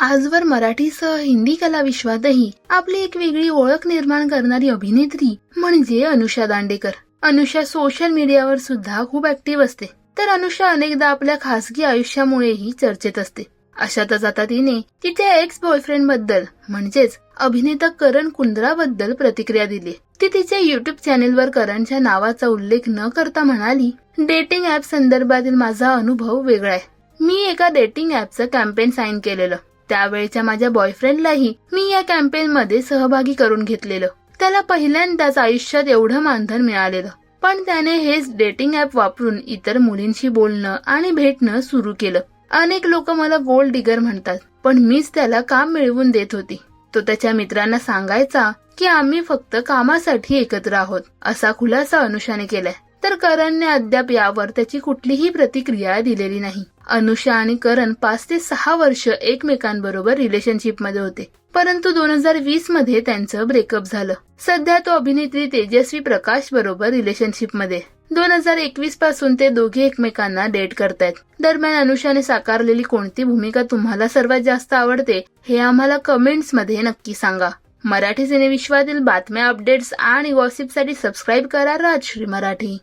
आजवर मराठीसह हिंदी कला विश्वातही आपली एक वेगळी ओळख निर्माण करणारी अभिनेत्री म्हणजे अनुषा दांडेकर. अनुषा सोशल मीडियावर सुद्धा खूप ऍक्टिव्ह असते. तर अनुषा अनेकदा आपल्या खासगी आयुष्यामुळेही चर्चेत असते. अशातच आता तिने तिच्या एक्स बॉयफ्रेंडबद्दल म्हणजेच अभिनेता करण कुंद्रा बद्दल प्रतिक्रिया दिली. ती तिच्या युट्यूब चॅनेलवर करणच्या नावाचा उल्लेख न करता म्हणाली डेटिंग ऍप संदर्भातील माझा अनुभव वेगळा आहे. मी एका डेटिंग ऍपचं कॅम्पेन साईन केलेलं. त्यावेळच्या माझ्या बॉयफ्रेंडलाही मी या कॅम्पेन मध्ये सहभागी करून घेतलेलं. त्याला पहिल्यांदाच आयुष्यात एवढं मानधन मिळालेलं. पण त्याने हेच डेटिंग ऍप वापरून इतर मुलींशी बोलणं आणि भेटणं सुरू केलं. अनेक लोक मला गोल्ड डिगर म्हणतात पण मीच त्याला काम मिळवून देत होती. तो त्याच्या मित्रांना सांगायचा की आम्ही फक्त कामासाठी एकत्र आहोत असा खुलासा अनुषाने केलाय. तर करणने अद्याप यावर त्याची कुठलीही प्रतिक्रिया दिलेली नाही. अनुषा आणि करण पाच ते सहा वर्ष एकमेकांबरोबर रिलेशनशिपमध्ये होते. परंतु दोन हजार वीसमध्ये त्यांचं ब्रेकअप झालं. सध्या तो अभिनेत्री तेजस्वी प्रकाश बरोबर रिलेशनशिपमध्ये. दोन हजार एकवीसपासून ते दोघे एकमेकांना डेट करतायत. दरम्यान अनुषाने साकारलेली कोणती भूमिका तुम्हाला सर्वात जास्त आवडते हे आम्हाला कमेंट्समध्ये नक्की सांगा. मराठी सिनेविश्वातील बातम्या अपडेट्स आणि गॉसिपसाठी सबस्क्राईब करा राजश्री मराठी.